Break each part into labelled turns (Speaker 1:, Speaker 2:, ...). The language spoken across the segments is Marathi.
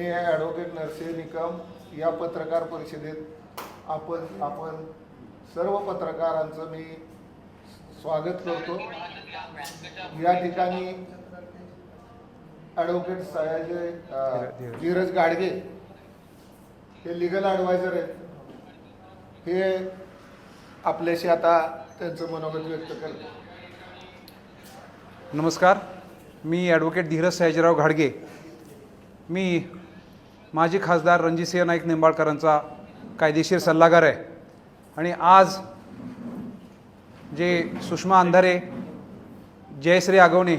Speaker 1: मी ॲडव्होकेट नरसिंह निकम या पत्रकार परिषदेत आपण आपण सर्व पत्रकारांचं मी स्वागत करतो. या ठिकाणी ॲडव्होकेट सयाजय धीरज गाडगे हे लिगल ॲडवायझर आहेत. हे आपल्याशी आता त्यांचं मनोगत व्यक्त करतात.
Speaker 2: नमस्कार. मी ॲडव्होकेट धीरज सयाजीराव घाडगे मी माजी खासदार रणजितसिंह नाईक निंबाळकरांचा कायदेशीर सल्लागार आहे. आणि आज जे सुषमा अंधारे जयश्री आगवणे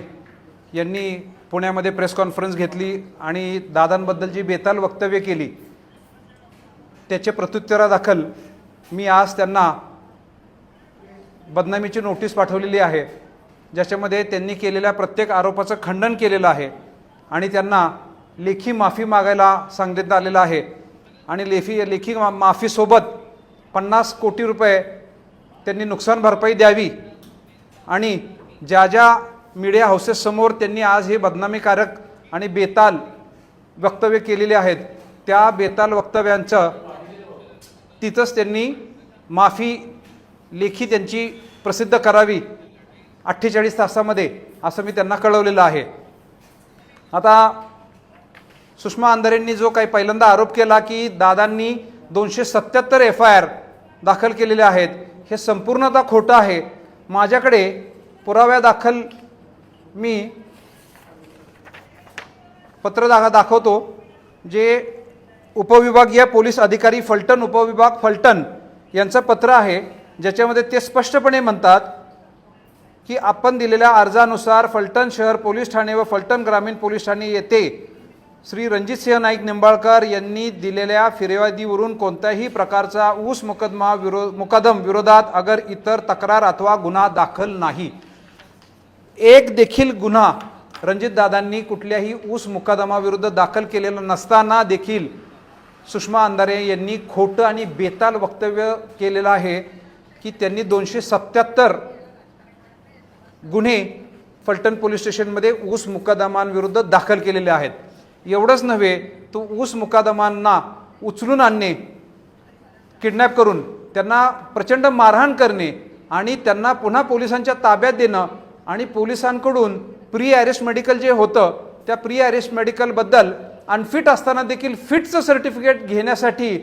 Speaker 2: यांनी पुण्यामध्ये प्रेस कॉन्फरन्स घेतली आणि दादांबद्दल जी बेताल वक्तव्य केली त्याच्या प्रत्युत्तरादाखल मी आज त्यांना बदनामीची नोटीस पाठवलेली आहे ज्याच्यामध्ये त्यांनी केलेल्या प्रत्येक आरोपाचं खंडन केलेलं आहे आणि त्यांना लेखी माफी मागायला सांगण्यात आलेलं आहे. आणि लेखी लेखी मा माफीसोबत पन्नास कोटी रुपये त्यांनी नुकसान भरपाई द्यावी. आणि ज्या ज्या मीडिया हाऊसेससमोर त्यांनी आज हे बदनामीकारक आणि बेताल वक्तव्य केलेले आहेत त्या बेताल वक्तव्यांचं तिथंच त्यांनी माफी लेखी त्यांची प्रसिद्ध करावी अठ्ठेचाळीस तासामध्ये असं मी त्यांना कळवलेलं आहे. आता सुषमा अंधारेंनी जो काही पहिल्यांदा आरोप केला की दादांनी दोनशे सत्याहत्तर एफ आय आर दाखल केलेले आहेत हे संपूर्णतः खोटं आहे. माझ्याकडे पुराव्या दाखल मी पत्र दाखा दाखवतो जे उपविभागीय पोलीस अधिकारी फलटण उपविभाग फलटण यांचं पत्र आहे ज्याच्यामध्ये ते स्पष्टपणे म्हणतात की आपण दिलेल्या अर्जानुसार फलटण शहर पोलीस ठाणे व फलटण ग्रामीण पोलीस ठाणे येथे श्री रणजितसिंह नाईक निंबाळकर यांनी दिलेल्या फिर्यादीवरून कोणत्याही प्रकारचा ऊस मुकदमा विरो मुकदम विरोधात अगर इतर तक्रार अथवा गुन्हा दाखल नाही. एक देखील गुन्हा रणजितदादांनी कुठल्याही ऊस मुकदमाविरुद्ध दाखल केलेला नसताना देखील सुषमा अंधारे यांनी खोटं आणि बेताल वक्तव्य केलेलं आहे की त्यांनी दोनशे सत्याहत्तर गुन्हे फलटण पोलीस स्टेशनमध्ये ऊस मुकदमांविरुद्ध दाखल केलेले आहेत. एवढंच नव्हे तो ऊस मुकादमांना उचलून आणणे किडनॅप करून त्यांना प्रचंड मारहाण करणे आणि त्यांना पुन्हा पोलिसांच्या ताब्यात देणं आणि पोलिसांकडून प्री अरेस्ट मेडिकल जे होतं त्या प्री अरेस्ट मेडिकलबद्दल अनफिट असताना देखील फिटचं सर्टिफिकेट घेण्यासाठी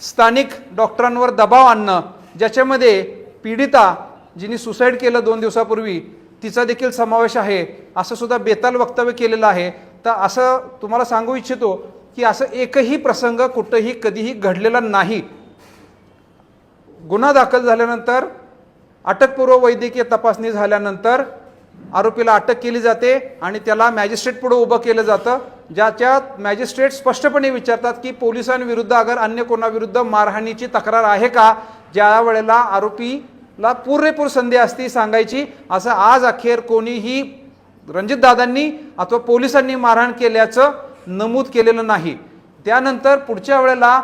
Speaker 2: स्थानिक डॉक्टरांवर दबाव आणणं ज्याच्यामध्ये पीडिता जिने सुसाईड केलं दोन दिवसापूर्वी तिचा देखील समावेश आहे असं सुद्धा बेताल वक्तव्य केलेलं आहे. तर असं तुम्हाला सांगू इच्छितो की असं एकही प्रसंग कुठंही कधीही घडलेला नाही. गुन्हा दाखल झाल्यानंतर अटकपूर्व वैद्यकीय तपासणी झाल्यानंतर आरोपीला अटक केली जाते आणि त्याला मॅजिस्ट्रेट पुढे उभं केलं जातं ज्याच्यात मॅजिस्ट्रेट स्पष्टपणे विचारतात की पोलिसांविरुद्ध अगर अन्य कोणाविरुद्ध मारहाणीची तक्रार आहे का? ज्या वेळेला आरोपीला पुरेपूर संधी असती सांगायची असं आज अखेर कोणीही रणजितदादांनी अथवा पोलिसांनी मारहाण केल्याचं नमूद केलेलं नाही. त्यानंतर पुढच्या वेळेला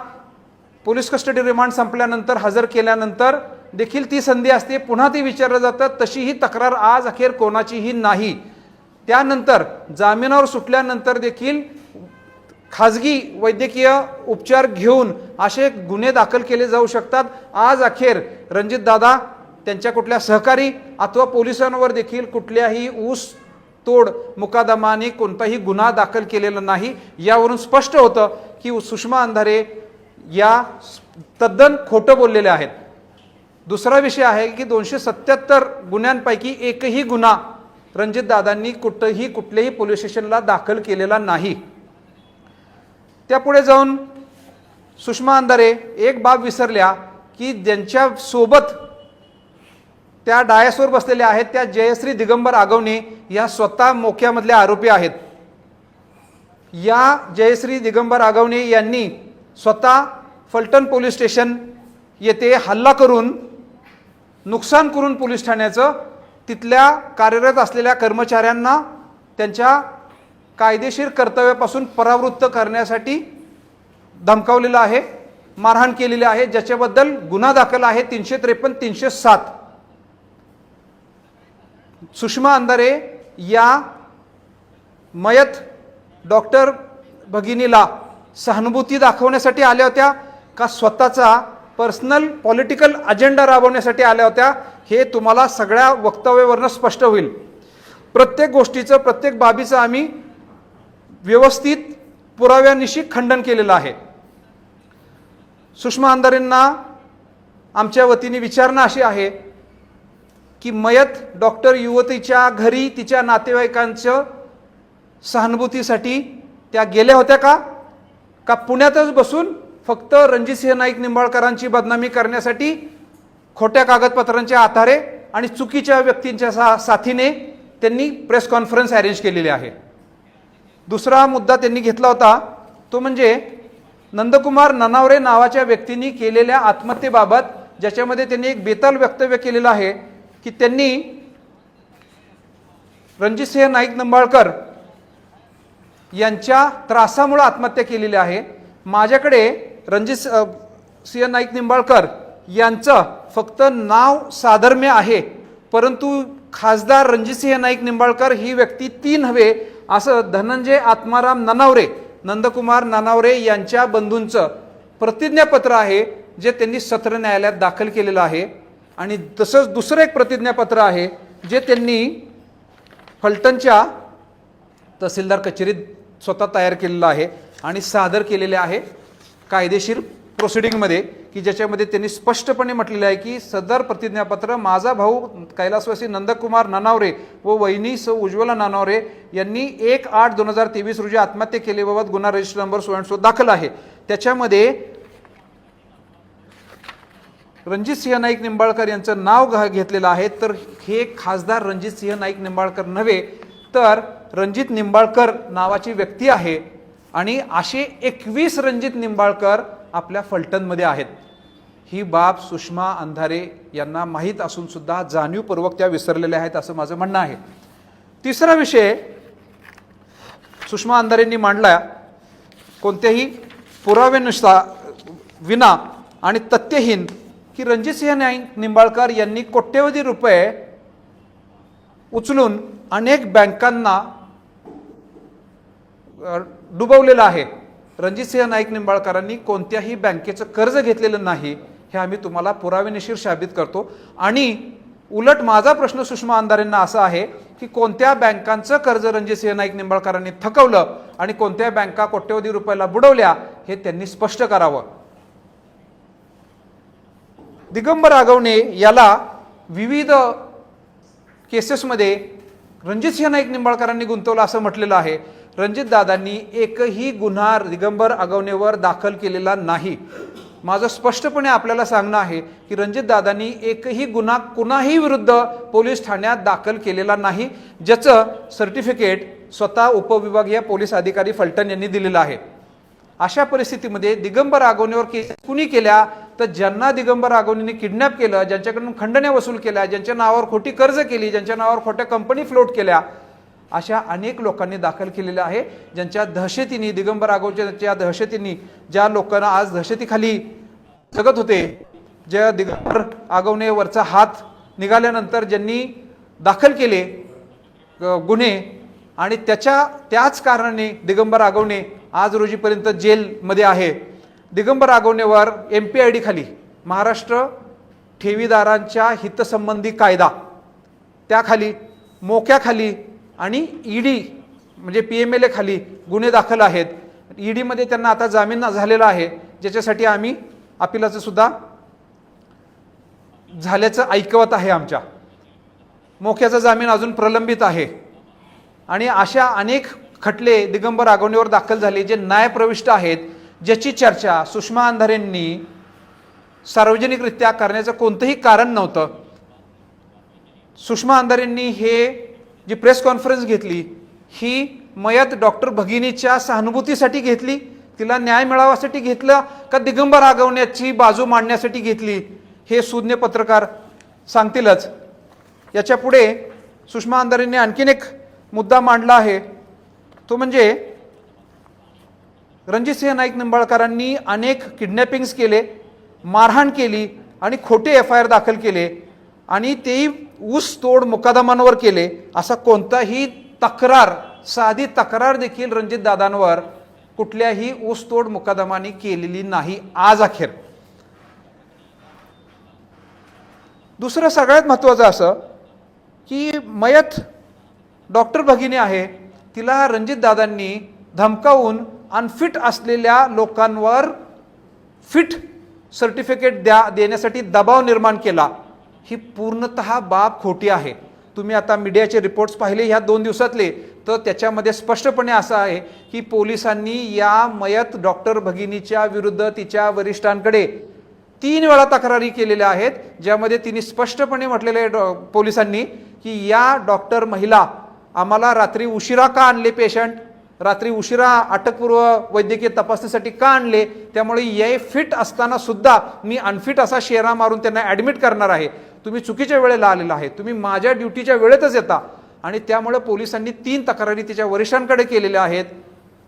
Speaker 2: पोलीस कस्टडी रिमांड संपल्यानंतर हजर केल्यानंतर देखील ती संधी असते. पुन्हा ती विचारलं जातं तशी ही तक्रार आज अखेर कोणाचीही नाही. त्यानंतर जामिनावर सुटल्यानंतर देखील खाजगी वैद्यकीय उपचार घेऊन असे गुन्हे दाखल केले जाऊ शकतात. आज अखेर रणजितदादा त्यांच्या कुठल्या सहकारी अथवा पोलिसांवर देखील कुठल्याही ऊस तोड मुकादमाने कोणताही गुन्हा दाखल केलेला नाही. यावरून स्पष्ट होतं की सुषमा अंधारे या तद्दन खोटं बोललेले आहेत. दुसरा विषय आहे की दोनशे सत्याहत्तर गुन्ह्यांपैकी एकही गुन्हा रणजितदादांनी कुठंही कुठल्याही पोलीस स्टेशनला दाखल केलेला नाही. त्यापुढे जाऊन सुषमा अंधारे एक बाब विसरल्या की ज्यांच्यासोबत त्या डायसवर बसलेल्या आहेत त्या जयश्री दिगंबर आगवणे या स्वतः मोक्यामधल्या आरोपी आहेत. या जयश्री दिगंबर आगवणे यांनी स्वतः फलटण पोलीस स्टेशन येथे हल्ला करून नुकसान करून पोलीस ठाण्याचं तिथल्या कार्यरत असलेल्या कर्मचाऱ्यांना त्यांच्या कायदेशीर कर्तव्यापासून परावृत्त करण्यासाठी धमकावलेलं आहे मारहाण केलेली आहे ज्याच्याबद्दल गुन्हा दाखल आहे तीनशे त्रेपन्न तीनशे सात. सुषमा अंधारे या मयत डॉक्टर भगिनीला सहानुभूती दाखवण्यासाठी आल्या होत्या का स्वतःचा पर्सनल पॉलिटिकल अजेंडा राबवण्यासाठी आल्या होत्या हे तुम्हाला सगळ्या वक्तव्यावरनं स्पष्ट होईल. प्रत्येक गोष्टीचं प्रत्येक बाबीचं आम्ही व्यवस्थित पुराव्यानिशी खंडन केलेलं आहे. सुषमा अंधारेंना आमच्या वतीने विचारणा अशी आहे की मयत डॉक्टर युवतीच्या घरी तिच्या नातेवाईकांचं सहानुभूतीसाठी त्या गेल्या होत्या का? का पुण्यातच बसून फक्त रणजितसिंह नाईक निंबाळकरांची बदनामी करण्यासाठी खोट्या कागदपत्रांच्या आधारे आणि चुकीच्या व्यक्तींच्या सा साथीने त्यांनी प्रेस कॉन्फरन्स अरेंज केलेली आहे. दुसरा मुद्दा त्यांनी घेतला होता तो म्हणजे नंदकुमार ननावरे नावाच्या व्यक्तींनी केलेल्या आत्महत्येबाबत ज्याच्यामध्ये त्यांनी एक बेताल वक्तव्य केलेलं आहे की त्यांनी रणजितसिंह नाईक निंबाळकर यांच्या त्रासामुळे आत्महत्या केलेली आहे. माझ्याकडे रणजित सिंह नाईक निंबाळकर यांचं फक्त नाव साधर्म्य आहे परंतु खासदार रणजितसिंह नाईक निंबाळकर ही व्यक्ती तीन हवे असं धनंजय आत्माराम ननावरे नंदकुमार ननावरे यांच्या बंधूंचं प्रतिज्ञापत्र आहे जे त्यांनी सत्र न्यायालयात दाखल केलेलं आहे. आणि तसंच दुसरं एक प्रतिज्ञापत्र आहे जे त्यांनी फलटणच्या तहसीलदार कचेरीत स्वतः तयार केलेलं आहे आणि सादर केलेले आहे कायदेशीर प्रोसिडिंगमध्ये की ज्याच्यामध्ये त्यांनी स्पष्टपणे म्हटलेलं आहे की सदर प्रतिज्ञापत्र माझा भाऊ कैलासवासी नंदकुमार नानावरे व वहिनी स उज्ज्वला नानावरे यांनी एक आठ दोन हजार तेवीस रोजी आत्महत्या केल्याबाबत गुन्हा रजिस्टर नंबर सोळा दाखल आहे. त्याच्यामध्ये रणजित सिंह नाईक निंबाळकर यांचं नाव घ- घेतलेलं आहे. तर हे खासदार रणजित सिंह नाईक निंबाळकर नव्हे तर रणजित निंबाळकर नावाची व्यक्ती आहे आणि असे एकवीस रणजित निंबाळकर आपल्या फलटणमध्ये आहेत. ही बाब सुषमा अंधारे यांना माहीत असूनसुद्धा जाणीवपूर्वक त्या विसरलेल्या आहेत असं माझं म्हणणं आहे. तिसरा विषय सुषमा अंधारेंनी मांडला कोणत्याही पुराव्यानुसार विना आणि तथ्यहीन की रणजितसिंह नाईक निंबाळकर यांनी कोट्यवधी रुपये उचलून अनेक बँकांना डुबवलेलं आहे. रणजितसिंह नाईक निंबाळकरांनी कोणत्याही बँकेचं कर्ज घेतलेलं नाही हे आम्ही तुम्हाला पुरावेनिशीर साबित करतो. आणि उलट माझा प्रश्न सुषमा अंधारेंना असा आहे की कोणत्या बँकांचं कर्ज रणजितसिंह नाईक निंबाळकरांनी थकवलं आणि कोणत्या बँका कोट्यवधी रुपयाला बुडवल्या हे त्यांनी स्पष्ट करावं. दिगंबर आगवणे याला विविध केसेसमध्ये रणजित सिंह नाईक निंबाळकरांनी गुंतवलं असं म्हटलेलं आहे. रणजितदादांनी एकही गुन्हा दिगंबर आगवणेवर दाखल केलेला नाही. माझं स्पष्टपणे आपल्याला सांगणं आहे की रणजितदादांनी एकही गुन्हा कुणाही विरुद्ध पोलीस ठाण्यात दाखल केलेला नाही ज्याचं सर्टिफिकेट स्वतः उपविभागीय पोलीस अधिकारी फलटण यांनी दिलेलं आहे. अशा परिस्थितीमध्ये दिगंबर आगवणीवर केस कुणी केल्या तर ज्यांना दिगंबर आगवणीने किडनॅप केलं ज्यांच्याकडून खंडण्या वसूल केल्या ज्यांच्या नावावर खोटी कर्ज केली ज्यांच्या नावावर खोट्या कंपनी फ्लोट केल्या अशा अनेक लोकांनी दाखल केलेल्या आहे ज्यांच्या दहशतीने दिगंबर आगवच्या दहशतीने ज्या लोकांना आज दहशतीखाली जगत होते ज्या दिगंबर आगवणेवरचा हात निघाल्यानंतर ज्यांनी दाखल केले गुन्हे आणि त्याच्या त्याच कारणाने दिगंबर आगवणे आज रोजीपर्यंत जेलमध्ये आहे. दिगंबर आगवणेवर एम पी आय डीखाली महाराष्ट्र ठेवीदारांच्या हितसंबंधी कायदा. त्याखाली मोक्याखाली आणि ईडी म्हणजे पी एम एल एखाली गुन्हे दाखल आहेत. ईडीमध्ये त्यांना आता जामीन झालेला आहे. ज्याच्यासाठी आम्ही अपिलाचं सुद्धा झाल्याचं ऐकवत आहे आमच्या. मोक्याचा जामीन अजून प्रलंबित आहे. आणि अशा अनेक खटले दिगंबर आगवणीवर दाखल झाले जे न्यायप्रविष्ट आहेत ज्याची चर्चा सुषमा अंधारेंनी सार्वजनिकरित्या करण्याचं कोणतंही कारण नव्हतं. सुषमा अंधारेंनी हे जी प्रेस कॉन्फरन्स घेतली ही मयत डॉक्टर भगिनीच्या सहानुभूतीसाठी घेतली तिला न्याय मिळावासाठी घेतलं का दिगंबर आगवण्याची बाजू मांडण्यासाठी घेतली हे सुज्ञ पत्रकार सांगतीलच. याच्यापुढे सुषमा अंधारेंनी आणखीन एक मुद्दा मांडला आहे. तो म्हणजे रणजितसिंह नाईक निंबाळकरांनी अनेक किडनॅपिंग्स केले मारहाण केली आणि खोटे एफ आय आर दाखल केले आणि तेही ऊस तोड मुकादमांवर केले असा कोणताही तक्रार साधी तक्रार देखील रणजित दादांवर कुठल्याही ऊसतोड मुकादमानी केलेली नाही आज अखेर. दुसरं सगळ्यात महत्त्वाचं असं की मयत डॉक्टर भगिनी आहे. तिला रणजितदादांनी धमकावून अनफिट असलेल्या लोकांवर फिट सर्टिफिकेट द्या देण्यासाठी दबाव निर्माण केला. ही पूर्णतः बाब खोटी आहे. तुम्ही आता मीडियाचे रिपोर्ट्स पाहिले ह्या दोन दिवसातले. तर त्याच्यामध्ये स्पष्टपणे असं आहे की पोलिसांनी या मयत डॉक्टर भगिनीच्या विरुद्ध तिच्या वरिष्ठांकडे तीन वेळा तक्रारी केलेल्या आहेत. ज्यामध्ये तिने स्पष्टपणे म्हटलेले आहे डॉ- पोलिसांनी की या डॉक्टर महिला आम्हाला रात्री उशिरा का आणले पेशंट रात्री उशिरा अटकपूर्व वैद्यकीय तपासणीसाठी का आणले? त्यामुळे ये फिट असताना सुद्धा मी अनफिट असा शेरा मारून त्यांना ॲडमिट करणार आहे. तुम्ही चुकीच्या वेळेला आलेला आहे. तुम्ही माझ्या ड्युटीच्या वेळेतच येता. आणि त्यामुळे पोलिसांनी तीन तक्रारी तिच्या वरिष्ठांकडे केलेल्या आहेत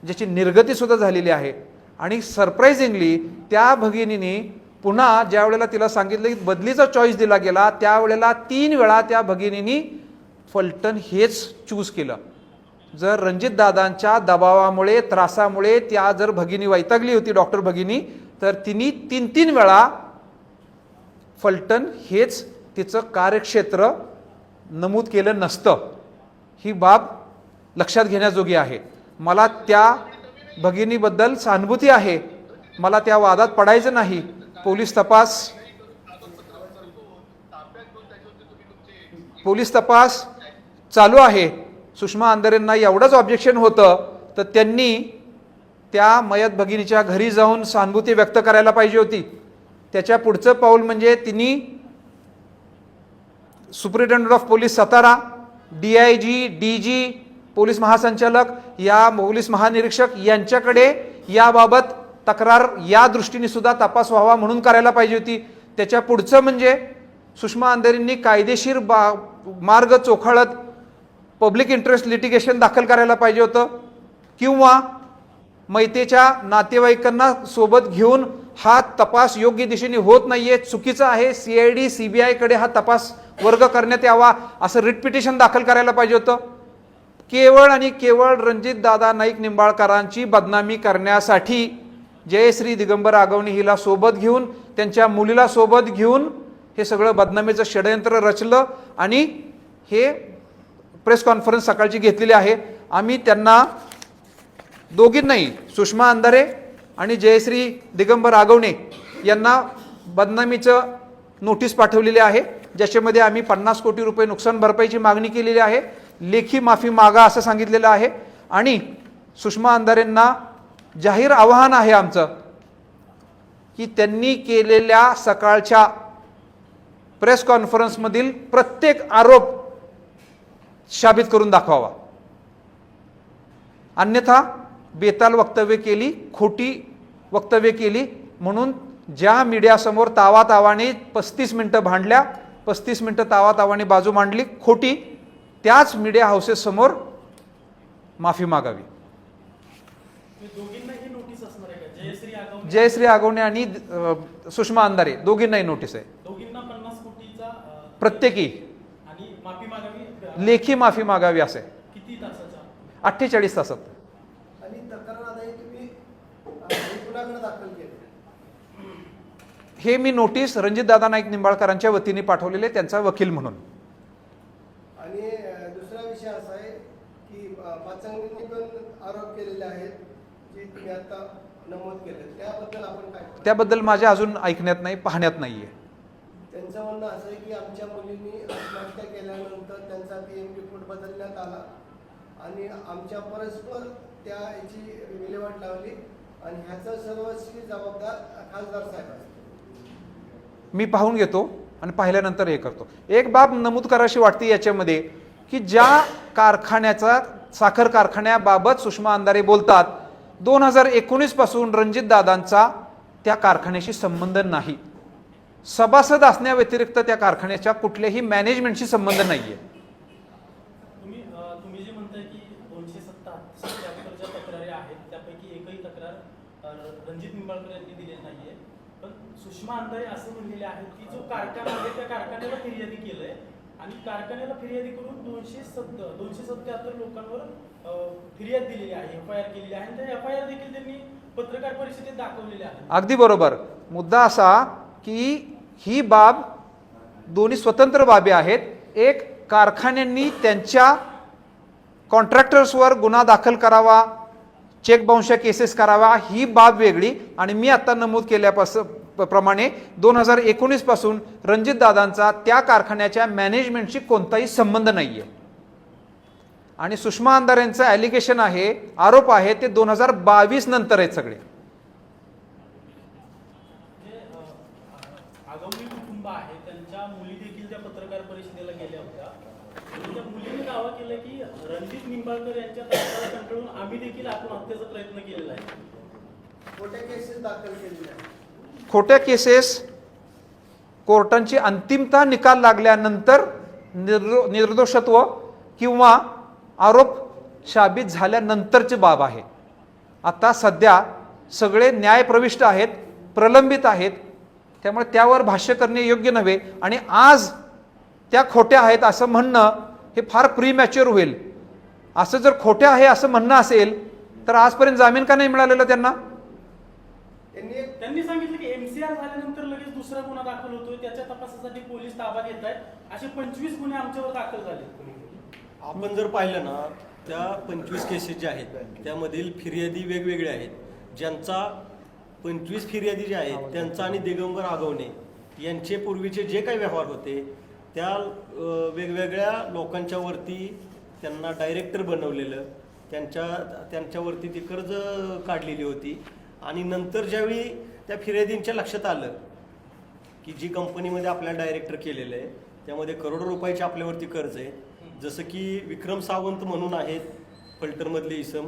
Speaker 2: ज्याची निर्गतीसुद्धा झालेली आहे. आणि सरप्राईझिंगली त्या भगिनीने पुन्हा ज्या वेळेला तिला सांगितलं की बदलीचा चॉईस दिला गेला त्यावेळेला तीन वेळा त्या भगिनीनी फलटण हेच चूज केलं. जर रणजित दादांच्या दबावामुळे त्रासामुळे त्या जर भगिनी वैतागली होती डॉक्टर भगिनी तर तिने तीन तीन वेळा फलटण हेच तिचं कार्यक्षेत्र नमूद केलं नसतं. ही बाब लक्षात घेण्याजोगी आहे. मला त्या भगिनीबद्दल सहानुभूती आहे. मला त्या वादात पडायचं नाही. पोलीस तपास. पोलीस तपास. चालू आहे. सुषमा अंधरेंना एवढंच ऑब्जेक्शन होतं तर त्यांनी त्या मयत भगिनीच्या घरी जाऊन सहानुभूती व्यक्त करायला पाहिजे होती. त्याच्या पुढचं पाऊल म्हणजे तिने superintendent of police Satara D I G D G police महासंचालक या पोलीस महानिरीक्षक यांच्याकडे याबाबत तक्रार या दृष्टीने सुद्धा तपास व्हावा म्हणून करायला पाहिजे होती. त्याच्या पुढचं म्हणजे सुषमा अंधारेंनी कायदेशीर बा मार्ग चोखाळत पब्लिक इंटरेस्ट लिटिगेशन दाखल करायला पाहिजे होतं. किंवा मैतेच्या नातेवाईकांना सोबत घेऊन हा तपास योग्य दिशेने होत नाहीये चुकीचा आहे. C I D C B आयकडे हा तपास वर्ग करण्यात यावा असं रिट पिटिशन दाखल करायला पाहिजे होतं. केवळ आणि केवळ रणजित दादा नाईक निंबाळकरांची बदनामी करण्यासाठी जयश्री दिगंबर आगवणी हिला सोबत घेऊन त्यांच्या मुलीला सोबत घेऊन हे सगळं बदनामीचं षडयंत्र रचलं आणि हे प्रेस कॉन्फरन्स सकाळची घेतलेली आहे. आम्ही त्यांना दोघींनाही सुषमा अंधारे आणि जयश्री दिगंबर आगवणे यांना बदनामीचं नोटीस पाठवलेली आहे. ज्याच्यामध्ये आम्ही पन्नास कोटी रुपये नुकसान भरपाईची मागणी केलेली आहे. लेखी माफी मागा असं सांगितलेलं आहे. आणि सुषमा अंधारेंना जाहीर आवाहन आहे आमचं की त्यांनी केलेल्या सकाळच्या प्रेस कॉन्फरन्समधील प्रत्येक आरोप शाबित करून दाखवावा. अन्यथा बेताल वक्तव्य केली खोटी वक्तव्य केली म्हणून ज्या मीडियासमोर तावातावाने पस्तीस मिनटं भांडल्या पस्तीस मिनटं तावातावाने बाजू मांडली खोटी त्याच मीडिया हाऊसेससमोर माफी मागावी.
Speaker 3: जयश्री आगवणे
Speaker 2: आणि सुषमा अंधारे दोघींनाही नोटीस आहे. प्रत्येकी लेखी माफी मागावी असे. अठ्ठेचाळीस तासात. हे मी नोटीस रणजितदादा नाईक निंबाळकरांच्या वतीने पाठवलेले त्यांचा वकील म्हणून.
Speaker 4: आणि दुसरा विषय असा आहे की पण आरोप केलेले आहेत जे तुम्ही आता नमूद केले त्याबद्दल आपण काय?
Speaker 2: त्याबद्दल माझ्या अजून ऐकण्यात नाही पाहण्यात नाहीये.
Speaker 4: त्यांचं म्हणणं असं आहे की आमच्या मुलींनी आत्महत्या केल्यानंतर त्यांचा पी एम रिपोर्ट बदलण्यात आला. आणि आमच्या परस्पर त्या याची विल्हेवाट लावली आणि ह्याचा सर्वस्वी जबाबदार खासदार साहेब
Speaker 2: मी पाहून घेतो आणि पाहिल्यानंतर हे करतो. एक बाब नमूद कराशी वाटते याच्यामध्ये की ज्या कारखान्याचा साखर कारखान्याबाबत सुषमा अंधारे बोलतात दोन हजार एकोणीसपासून रणजित दादांचा त्या कारखान्याशी संबंध नाही. सभासद असण्याव्यतिरिक्त त्या कारखान्याच्या कुठल्याही मॅनेजमेंटशी संबंध नाहीये.
Speaker 3: तुम्ही अं, तुम्ही जे म्हणताय की दोनशे सत्ता सत्याहत्तरच्या तक्रारी आहेत त्यापैकी एकही तक्रार अं, रणजित निंबाळकर यांनी दिलेली नाहीये. पण सुषमा अंधारे असं म्हणलेले आहेत की जो कारखाना आहे त्या कारखान्याला फिर्यादी केलंय आणि कारखान्याला फिर्यादी करून दोनशे सत्त दोनशे सत्याहत्तर लोकांवर फिर्याद दिलेली आहे एफ आय आर केलेली आहे. आणि त्या एफ आय आर देखील त्यांनी पत्रकार परिषदेत दाखवलेले आहे
Speaker 2: अगदी बरोबर. मुद्दा असा की ही बाब दोन्ही स्वतंत्र बाबी आहेत. एक कारखान्यांनी त्यांच्या कॉन्ट्रॅक्टर्सवर गुन्हा दाखल करावा चेक बाउन्सच्या केसेस करावा ही बाब वेगळी. आणि मी आत्ता नमूद केल्यापास प्रमाणे दोन हजार एकोणीसपासून रणजित दादांचा त्या कारखान्याच्या मॅनेजमेंटशी कोणताही संबंध नाही आहे आणि सुषमा अंधारेंचं ॲलिगेशन आहे आरोप आहे ते दोन हजार बावीस नंतर आहेत सगळे
Speaker 3: जे अ, आगवली कुटुंब आहे त्यांच्या मुली देखील त्या पत्रकार परिषदेला गेल्या होत्या आणि त्या मुलीने दावा केला की रणजित निंबाळकर यांच्या कंटाळून आम्ही देखील आत्महत्येचा प्रयत्न केलेला आहे.
Speaker 4: खोट्या केसेस दाखल केलेल्या आहेत.
Speaker 2: खोट्या केसेस कोर्टांची अंतिमता निकाल लागल्यानंतर निर्दो निर्दोषत्व किंवा आरोप शाबित झाल्यानंतरची बाब आहे. आता सध्या सगळे न्यायप्रविष्ट आहेत प्रलंबित आहेत. त्यामुळे त्यावर भाष्य करणे योग्य नव्हे. आणि आज त्या खोट्या आहेत असं म्हणणं हे फार प्रीमॅच्युअर होईल. असं जर खोट्या आहे असं म्हणणं असेल तर आजपर्यंत जामीन का नाही मिळालेलं त्यांना?
Speaker 4: त्यांनी
Speaker 3: सांगितलं की एमसीआर झाल्यानंतर लगेच दुसरा गुन्हा दाखल होतोय. त्याच्या तपासासाठी पोलीस ताबा घेत आहेत असे पंचवीस गुन्हे आमच्यावर दाखल झाले.
Speaker 5: आपण जर पाहिलं ना त्या पंचवीस केसेस ज्या आहेत त्यामधील फिर्यादी वेगवेगळ्या आहेत. ज्यांचा पंचवीस फिर्यादी ज्या आहेत त्यांचा आणि दिगंबर आगवणे यांचे पूर्वीचे जे काही व्यवहार होते त्या वेगवेगळ्या लोकांच्या वरती त्यांना डायरेक्टर बनवलेलं त्यांच्या त्यांच्यावरती ती कर्ज काढलेली होती. आणि नंतर ज्यावेळी त्या फिर्यादींच्या लक्षात आलं की जी कंपनीमध्ये आपल्याला डायरेक्टर केलेलं आहे त्यामध्ये करोडो रुपयाचे आपल्यावरती कर्ज आहे. जसं की विक्रम सावंत म्हणून आहेत फल्टरमधले इसम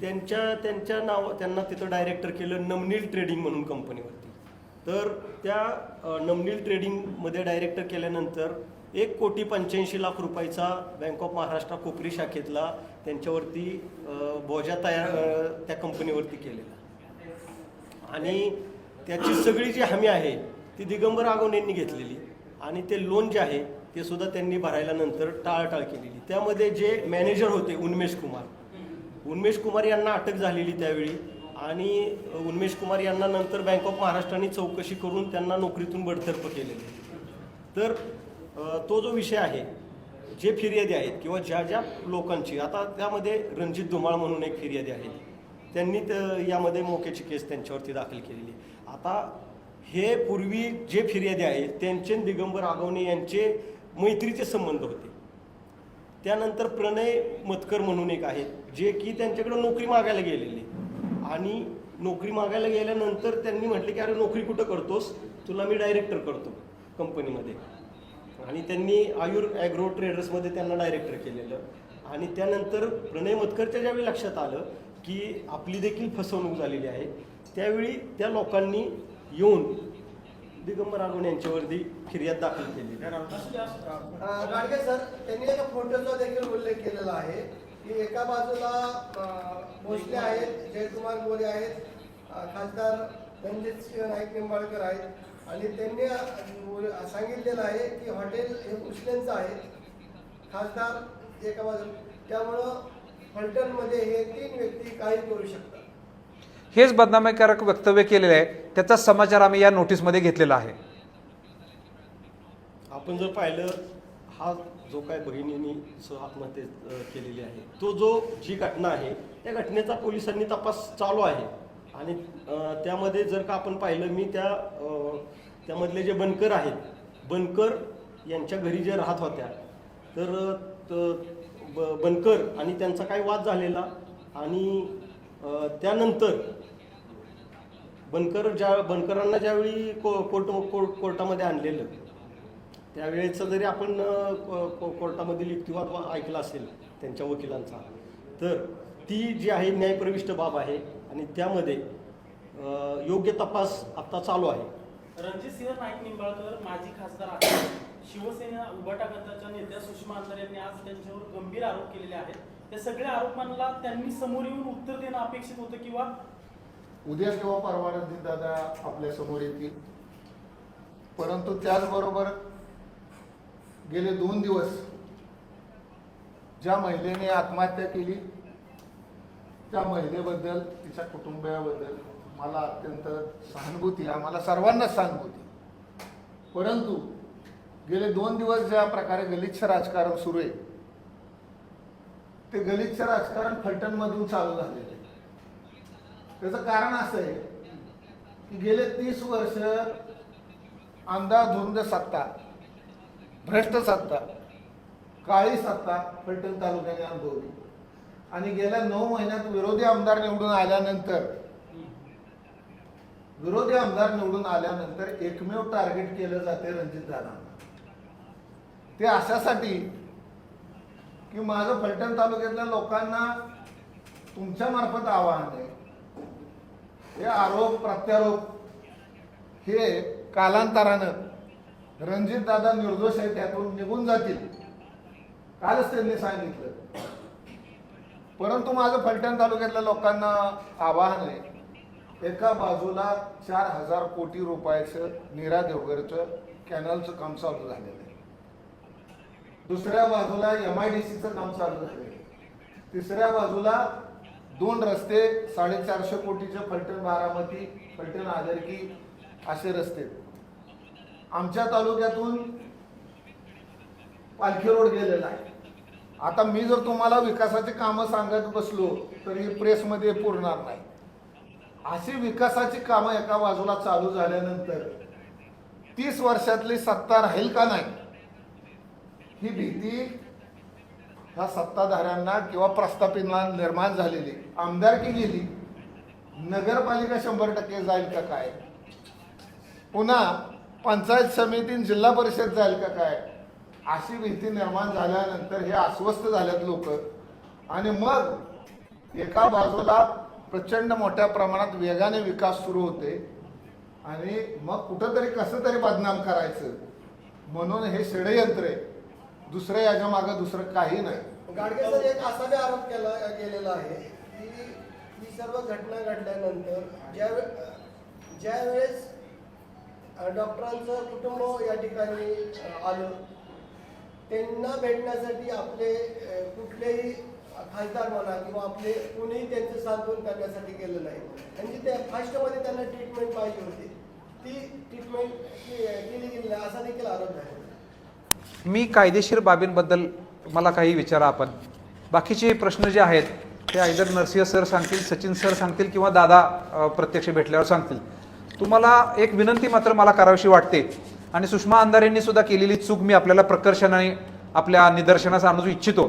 Speaker 5: त्यांच्या त्यांच्या नाव त्यांना तिथं डायरेक्टर केलं नमनील ट्रेडिंग म्हणून कंपनीवरती तर त्या नमनील ट्रेडिंगमध्ये डायरेक्टर केल्यानंतर एक कोटी पंच्याऐंशी लाख रुपयाचा बँक ऑफ महाराष्ट्र कोपरी शाखेतला त्यांच्यावरती बोजा तयार त्या कंपनीवरती केलेला. आणि त्याची सगळी जी हमी आहे ती दिगंबर आगवण यांनी घेतलेली. आणि ते लोन जे आहे ते सुद्धा त्यांनी भरायला नंतर टाळाटाळ केलेली. त्यामध्ये जे मॅनेजर होते उन्मेश कुमार. उन्मेश कुमार यांना अटक झालेली त्यावेळी. आणि उन्मेश कुमार यांना नंतर बँक ऑफ महाराष्ट्राने चौकशी करून त्यांना नोकरीतून बडतर्फ केलेली. तर तो जो विषय आहे जे फिर्यादी आहेत किंवा ज्या ज्या लोकांची आता त्यामध्ये रणजित धुमाळ म्हणून एक फिर्यादी आहे. त्यांनी तर यामध्ये मोक्याची केस त्यांच्यावरती दाखल केलेली. आता हे पूर्वी जे फिर्यादी आहेत त्यांचे दिगंबर आगवणे यांचे मैत्रीचे संबंध होते. त्यानंतर प्रणय मतकर म्हणून एक आहेत जे की त्यांच्याकडे नोकरी मागायला गेलेले. आणि नोकरी मागायला गेल्यानंतर त्यांनी म्हटले की अरे नोकरी कुठं करतोस? तुला मी डायरेक्टर करतो कंपनीमध्ये. आणि त्यांनी आयुर ॲग्रो ट्रेडर्समध्ये त्यांना डायरेक्टर केलेलं. आणि त्यानंतर प्रणय मतकरच्या ज्यावेळी लक्षात आलं की आपली देखील फसवणूक झालेली आहे त्यावेळी त्या लोकांनी येऊन दिगंबर आगवणे यांच्यावरती फिर्याद दाखल केली.
Speaker 4: गाडगे सर त्यांनी एका फोटोचा देखील उल्लेख केलेला आहे की एका बाजूला भोसले आहेत जयकुमार गोरे आहेत खासदार रणजित सिंह नाईक निंबाळकर आहेत. आणि त्यांनी अं, सांगितलेलं आहे की हॉटेल हे मुस्लिमचं आहे. खासदार एका बाजूला. त्यामुळं फलटणमध्ये हे तीन व्यक्ती काही करू शकतात.
Speaker 2: हेच बदनामीकारक वक्तव्य केलेलं आहे. त्याचा समाचार आम्ही या नोटीसमध्ये घेतलेला आहे.
Speaker 5: आपण जर पाहिलं हा जो काय बहिणींनी आत्महत्या केलेली आहे तो जो जी घटना आहे त्या घटनेचा पोलिसांनी तपास चालू आहे. आणि त्यामध्ये जर का आपण पाहिलं मी त्या त्यामधले जे बनकर आहेत बनकर यांच्या घरी जे राहत होत्या तर त- ब- बनकर आणि त्यांचा काही वाद झालेला आणि त्यानंतर बनकर ज्या बनकरांना ज्यावेळी को कोर्ट कोर्ट कोर्टामध्ये आणलेलं त्यावेळेचं जरी आपण को- को- कोर्टामधील युक्तिवाद ऐकला असेल त्यांच्या वकिलांचा तर ती जी आहे न्यायप्रविष्ट बाब आहे आणि त्यामध्ये योग्य तपास आता चालू आहे.
Speaker 3: रणजित सिंह नाईक निंबाळकर माजी खासदार आहेत. शिवसेना उभाटा गटाच्या नेत्या सुषमा अंधारे यांनी आज त्यांच्यावर गंभीर आरोप केलेले आहेत. त्या सगळ्या आरोपांना त्यांनी समोर येऊन उत्तर देणं अपेक्षित होतं किंवा?
Speaker 1: उद्या किंवा परवा रणजित दादा आपल्यासमोर येतील. परंतु त्याचबरोबर गेले दोन दिवस ज्या महिलेने आत्महत्या केली त्या महिलेबद्दल तिच्या कुटुंबियाबद्दल मला अत्यंत सहानुभूती आम्हाला सर्वांनाच सहानुभूती परंतु गेले दोन दिवस ज्या प्रकारे गलिच्छ राजकारण सुरू आहे ते गलिच्छ राजकारण फलटणमधून चालू झालेलं आहे. त्याचं कारण असं आहे की गेले तीस वर्ष अंधाधुंद सत्ता भ्रष्ट सत्ता काळी सत्ता फलटण तालुक्याने अनुभवली. आणि गेल्या नऊ महिन्यात विरोधी आमदार निवडून आल्यानंतर विरोधी आमदार निवडून आल्यानंतर एकमेव टार्गेट केलं जाते रणजित दादा ते अशासाठी की माझं फलटण तालुक्यातल्या लोकांना तुमच्या मार्फत आवाहन आहे. हे आरोप प्रत्यारोप हे कालांतरानं रणजित दादा निर्दोष आहे त्यातून निघून जातील. कालच त्यांनी सांगितलं. परंतु माझं फलटण तालुक्यातल्या लोकांना आवाहन आहे एका बाजूला चार हजार कोटी रुपयाचं नीरा देवगरचं कॅनलचं काम चालू झालेलं आहे. दुसऱ्या बाजूला एम आय डी सीचं काम चालू झालेलं आहे. तिसऱ्या बाजूला दोन रस्ते साडेचारशे कोटीचे फलटण बारामती फलटण आदरकी असे रस्ते. आमच्या तालुक्यातून पालखी रोड गेलेला आहे. आता मी जर तुम्हाला विकासाची कामं सांगत बसलो तर ही प्रेसमध्ये पुरणार नाही. अशी विकासाची कामं एका बाजूला चालू झाल्यानंतर तीस वर्षातली सत्ता राहील का नाही? ही भीती ह्या सत्ताधाऱ्यांना किंवा प्रस्थापितांना निर्माण झालेली. आमदारकी गेली? नगरपालिका शंभर टक्के जाईल का काय? पुन्हा पंचायत समितीन जिल्हा परिषद जाईल का काय? अशी भीती निर्माण झाल्यानंतर हे अस्वस्थ झाल्यात लोक. आणि मग एका बाजूला प्रचंड मोठ्या प्रमाणात वेगाने विकास सुरू होते. आणि मग कुठंतरी कसं तरी बदनाम करायचं म्हणून हे षडयंत्र आहे. दुसरं याच्या मागं दुसरं काही नाही.
Speaker 4: गाडगे सर एक असा बी आरोप केला केलेला आहे की ही सर्व घटना घडल्यानंतर ज्या ज्या वेळेस डॉक्टरांचं कुटुंब या ठिकाणी आलं त्यांना भेटण्यासाठी आपले कुठलेही खासदार म्हणा किंवा आपले कोणीही त्यांचं सांत्वन करण्यासाठी गेलं नाही म्हणजे त्या फास्टमध्ये त्यांना ट्रीटमेंट पाहिजे होती. ती ट्रीटमेंट केली गेली नाही असा देखील आरोप झाला
Speaker 2: मी कायदेशीर बाबींबद्दल मला काही विचारा आपण. बाकीचे प्रश्न जे आहेत ते आयदर नरसिंह सर सांगतील सचिन सर सांगतील किंवा दादा प्रत्यक्ष भेटल्यावर सांगतील. तुम्हाला एक विनंती मात्र मला करावीशी वाटते. आणि सुषमा अंधारेंनी सुद्धा केलेली चूक मी आपल्याला प्रकर्षाने आपल्या निदर्शनास आणू इच्छितो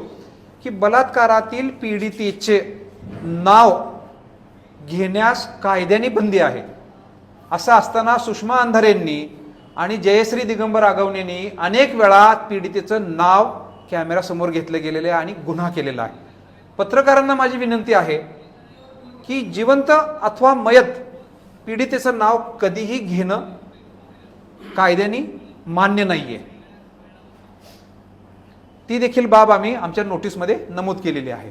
Speaker 2: की बलात्कारातील पीडितेचे नाव घेण्यास कायद्याने बंदी आहे. असं असताना सुषमा अंधारेंनी आणि जयश्री दिगंबर आगवणेंनी अनेक वेळा पीडितेचं नाव कॅमेरासमोर घेतलं गेलेलं आहे आणि गुन्हा केलेला आहे. पत्रकारांना माझी विनंती आहे की जिवंत अथवा मयत पीडितेचं नाव कधीही घेणं कायद्याने मान्य नाहीये. ती देखील बाब आम्ही आमच्या नोटीसमध्ये नमूद केलेली आहे.